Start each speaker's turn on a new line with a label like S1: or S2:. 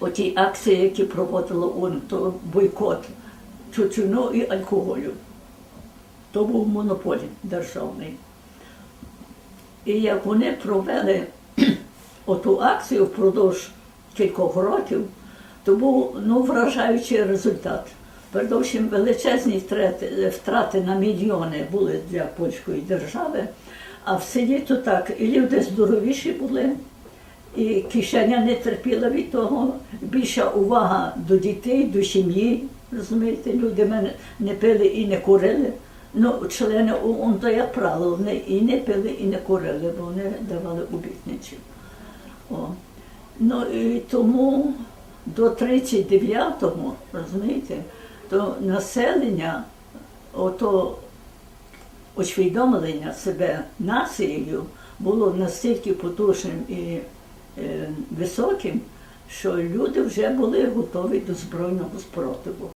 S1: оті акції, які проводило ООН, то бойкот тютюну і алкоголю. То був монополій державний. І як вони провели оту акцію впродовж кількох років, то був ну, вражаючий результат. Передовсім величезні втрати, втрати на мільйони були для польської держави, а в селі то так, і люди здоровіші були, і кишеня не терпіла від того, більша увага до дітей, до сім'ї. Розумієте, люди мене не пили і не курили. Ну, члени ООН, то як правило, вони і не пили, і не курили, бо вони давали обітниці. Ну і тому до 39-го, розумієте, то населення, ото усвідомлення себе нацією було настільки потужним і високим, що люди вже були готові до збройного спротиву.